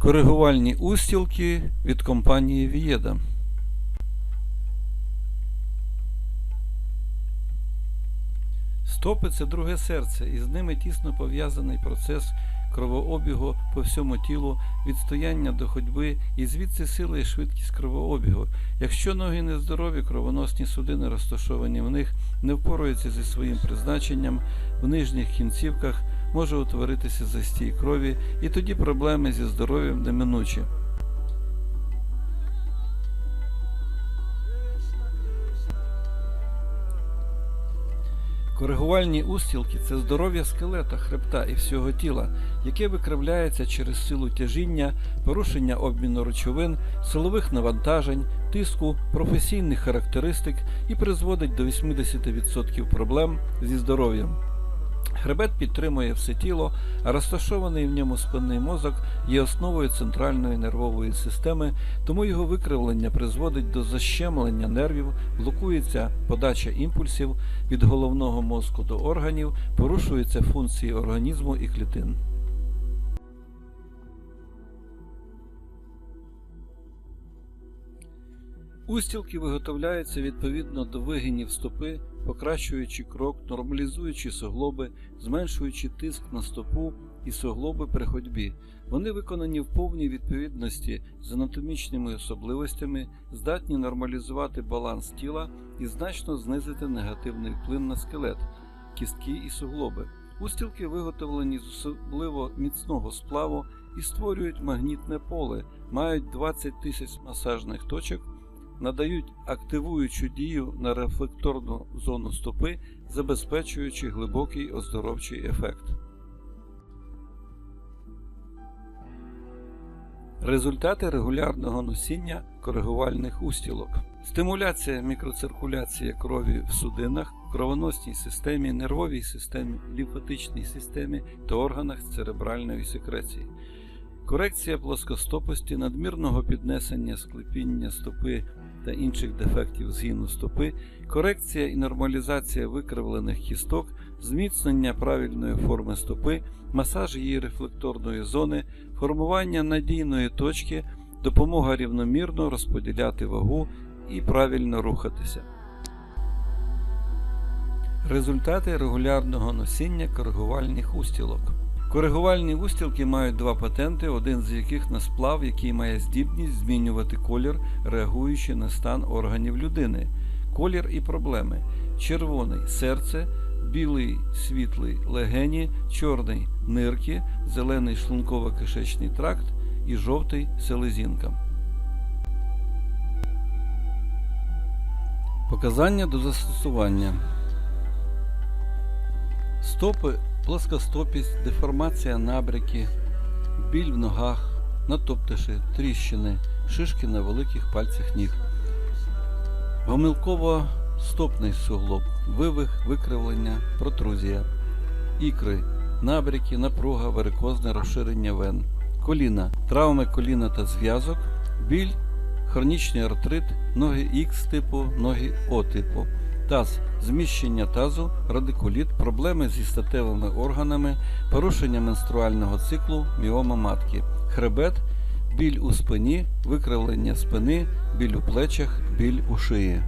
Коригувальні устілки від компанії Вієда. Стопи це друге серце, і з ними тісно пов'язаний процес кровообігу по всьому тілу, відстояння до ходьби, і звідси сила і швидкість кровообігу. Якщо ноги нездорові, кровоносні судини, розташовані в них, не впораються зі своїм призначенням, в нижніх кінцівках може утворитися застій крові, і тоді проблеми зі здоров'ям неминучі. Коригувальні устілки це здоров'я скелета, хребта і всього тіла, яке викривляється через силу тяжіння, порушення обміну речовин, силових навантажень, тиску, професійних характеристик і призводить до 80% проблем зі здоров'ям. Хребет підтримує все тіло, а розташований в ньому спинний мозок є основою центральної нервової системи, тому його викривлення призводить до защемлення нервів, блокується подача імпульсів від головного мозку до органів, порушуються функції організму і клітин. Устілки виготовляються відповідно до вигинів стопи, покращуючи крок, нормалізуючи суглоби, зменшуючи тиск на стопу і суглоби при ходьбі. Вони виконані в повній відповідності з анатомічними особливостями, здатні нормалізувати баланс тіла і значно знизити негативний вплив на скелет, кістки і суглоби. Устілки виготовлені з особливо міцного сплаву і створюють магнітне поле, мають 20 тисяч масажних точок надають активуючу дію на рефлекторну зону стопи, забезпечуючи глибокий оздоровчий ефект. Результати регулярного носіння коригувальних устілок. Стимуляція мікроциркуляції крові в судинах, кровоносній системі, нервовій системі, лімфатичній системі та органах церебральної секреції. Корекція плоскостопості, надмірного піднесення склепіння стопи та інших дефектів згину стопи, корекція і нормалізація викривлених кісток, зміцнення правильної форми стопи, масаж її рефлекторної зони, формування надійної точки, допомога рівномірно розподіляти вагу і правильно рухатися. Результати регулярного носіння коригувальних устілок. Коригувальні устілки мають два патенти, один з яких на сплав, який має здібність змінювати колір, реагуючи на стан органів людини. Колір і проблеми. Червоний серце, білий світлий легені, чорний нирки, зелений шлунково-кишечний тракт і жовтий селезінка. Показання до застосування. Стопи плоскостопість, деформація набряки, біль в ногах, натоптиші, тріщини, шишки на великих пальцях ніг, гомілково стопний суглоб, вивих, викривлення, протрузія, ікри, набряки, напруга, варикозне розширення вен, коліна, травми коліна та зв'язок, біль, хронічний артрит, ноги Х типу, ноги О типу таз, зміщення тазу, радикуліт, проблеми зі статевими органами, порушення менструального циклу, міома матки, хребет, біль у спині, викривлення спини, біль у плечах, біль у шиї.